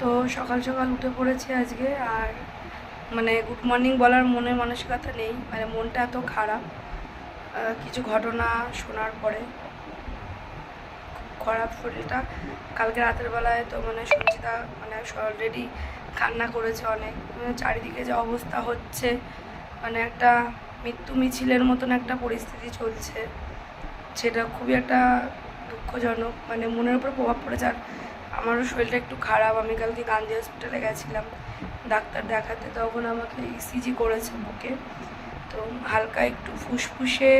তো সকাল সকাল উঠে পড়েছি আজকে আর মানে গুড মর্নিং বলার মনে মানসিকতা নেই। মানে মনটা এত খারাপ। কিছু ঘটনা শোনার পরে খুব খারাপ শরীরটা। কালকে রাতের বেলায় তো মানে সঞ্চিতা মানে অলরেডি কান্না করেছে অনেক। মানে চারিদিকে যে অবস্থা হচ্ছে মানে একটা মৃত্যু মিছিলের মতন একটা পরিস্থিতি চলছে। সেটা খুবই একটা দুঃখজনক। মানে মনের উপর প্রভাব পড়েছে। আর আমারও শরীরটা একটু খারাপ। আমি কালকে গান্ধী হসপিটালে গেছিলাম, ডাক্তার দেখাতে। তখন আমাকে ইসিজি করেছে বুকে। তো হালকা একটু ফুসফুসে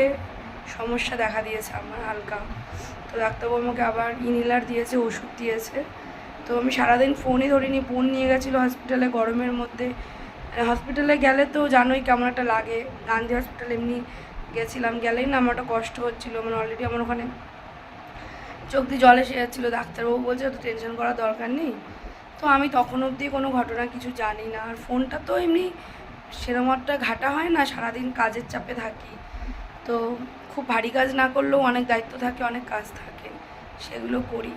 সমস্যা দেখা দিয়েছে আমার হালকা। তো ডাক্তারবাবু আমাকে আবার ইনহেলার দিয়েছে, ওষুধ দিয়েছে। তো আমি সারাদিন ফোনই ধরিনি বোন নিয়ে গেছিল হসপিটালে গরমের মধ্যে। হসপিটালে গেলে তো জানোই কেমন একটা লাগে। গান্ধী হসপিটালে এমনি গেছিলাম, গেলেই না আমার কষ্ট হচ্ছিল। মানে অলরেডি আমার ওখানে চোখ দিয়ে জল এসে যাচ্ছিল ডাক্তারবাবু বলছে তো টেনশন করার দরকার নেই। তো আমি তখন অবধি কোনো ঘটনা কিছু জানি না। আর ফোনটা তো এমনি সেরকম একটা ঘাটা হয় না, সারাদিন কাজের চাপে থাকি। তো খুব ভারী কাজ না করলেও অনেক দায়িত্ব থাকে, অনেক কাজ থাকে। সেগুলো করি।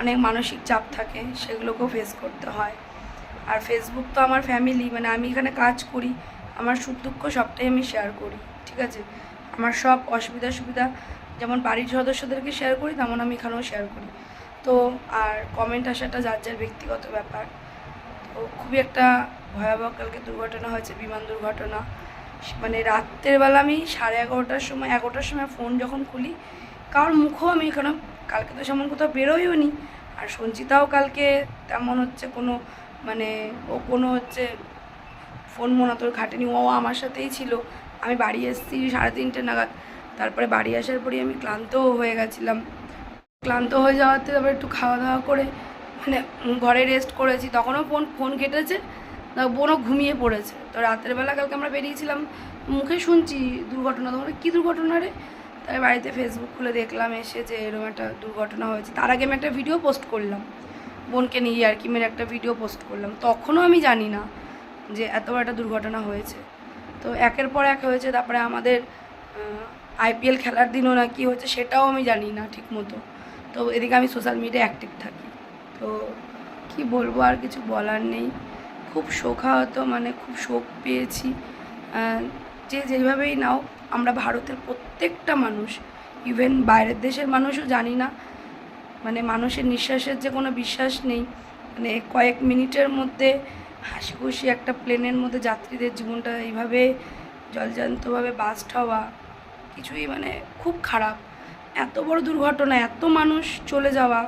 অনেক মানসিক চাপ থাকে, সেগুলোকেও ফেস করতে হয়। আর ফেসবুক তো আমার ফ্যামিলি মানে আমি এখানে কাজ করি। আমার সুখ দুঃখ সবটাই আমি শেয়ার করি, ঠিক আছে? আমার সব অসুবিধা সুবিধা যেমন বাড়ির সদস্যদেরকে শেয়ার করি, তেমন আমি এখানেও শেয়ার করি। তো আর কমেন্ট আসাটা যার যার ব্যক্তিগত ব্যাপার। তো খুবই একটা ভয়াবহ কালকে দুর্ঘটনা হয়েছে, বিমান দুর্ঘটনা। মানে রাত্রের বেলা আমি সাড়ে এগারোটার সময় এগারোটার সময় ফোন যখন খুলি, কারোর মুখও আমি এখানে কালকে তো সেমন কোথাও বেরোইও নি আর সঞ্চিতাও কালকে তেমন হচ্ছে কোনো মানে ও কোনো হচ্ছে ফোন মনে তোর ঘাটেনি, ও আমার সাথেই ছিল। আমি বাড়ি এসেছি সাড়ে তিনটে নাগাদ। তারপরে বাড়ি আসার পরেই আমি ক্লান্তও হয়ে গেছিলাম। ক্লান্ত হয়ে যাওয়াতে তারপরে একটু খাওয়া দাওয়া করে মানে ঘরে রেস্ট করেছি। তখনও ফোন ফোন কেটেছে বোনও ঘুমিয়ে পড়েছে। তো রাতের বেলা কালকে আমরা বেরিয়েছিলাম, মুখে শুনছি দুর্ঘটনা। তখন কী দুর্ঘটনা রে? তাই বাড়িতে ফেসবুক খুলে দেখলাম, এসে যে এরকম একটা দুর্ঘটনা হয়েছে। তার আগে আমি একটা ভিডিও পোস্ট করলাম। বোনকে নিয়ে আর কি মেরে একটা ভিডিও পোস্ট করলাম। তখনও আমি জানি না যে এত একটা দুর্ঘটনা হয়েছে। তো একের পর এক হয়েছে। তারপরে আমাদের আইপিএল খেলার দিনও না কি হয়েছে সেটাও আমি জানি না ঠিক মতো তো এদিকে আমি সোশ্যাল মিডিয়ায় অ্যাক্টিভ থাকি। তো কি বলব আর কিছু বলার নেই। খুব শোকাহত মানে খুব শোক পেয়েছি। যে যেভাবেই নাও, আমরা ভারতের প্রত্যেকটা মানুষ ইভেন বাইরের দেশের মানুষও জানি না। মানে মানুষের নিঃশ্বাসের যে কোনো বিশ্বাস নেই। মানে কয়েক মিনিটের মধ্যে হাসি খুশি একটা প্লেনের মধ্যে যাত্রীদের জীবনটা এইভাবে জলজান্তভাবে বাস্ট হওয়া কিছুই মানে খুব খারাপ। এত বড় দুর্ঘটনা, এত মানুষ চলে যাওয়া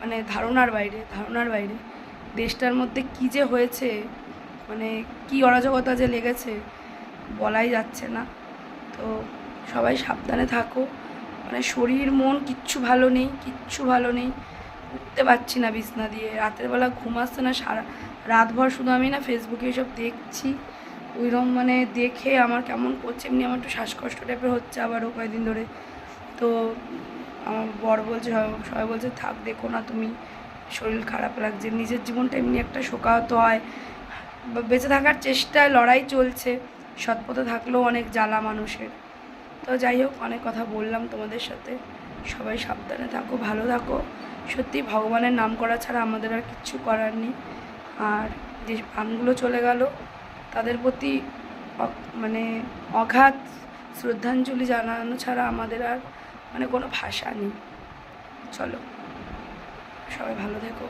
মানে ধারণার বাইরে ধারণার বাইরে। দেশটার মধ্যে কী যে হয়েছে মানে কি অরাজকতা যে লেগেছে, বলাই যাচ্ছে না। তো সবাই সাবধানে থাকো। মানে শরীর, মন কিচ্ছু ভালো নেই, কিচ্ছু ভালো নেই। উঠতে পারছি না বিছনা দিয়ে। রাতের বেলা ঘুম আসছে না, সারা রাতভর শুধু আমি না ফেসবুকে এসব দেখছি। ওইরকম মানে দেখে আমার কেমন করছে, এমনি আমার একটু শ্বাসকষ্ট টাইপের হচ্ছে আবারও কয়েকদিন ধরে। তো আমার বর বলছে, সবাই- বলছে থাক, দেখো না তুমি, শরীর খারাপ লাগছে, নিজের জীবনটা এমনি একটা শোকাহত হয়। বেঁচে থাকার চেষ্টায় লড়াই চলছে, সৎপথে থাকলেও অনেক জ্বালা মানুষের। তো যাই হোক, অনেক কথা বললাম তোমাদের সাথে। সবাই সাবধানে থাকো, ভালো থাকো। সত্যি ভগবানের নাম করা ছাড়া আমাদের আর কিচ্ছু করার নেই। আর যে প্রাণগুলো চলে গেল তাদের প্রতি মানে অঘাত শ্রদ্ধাঞ্জলি জানানো ছাড়া আমাদের আর মানে কোনো ভাষা নেই। চলো, সবাই ভালো থেকো।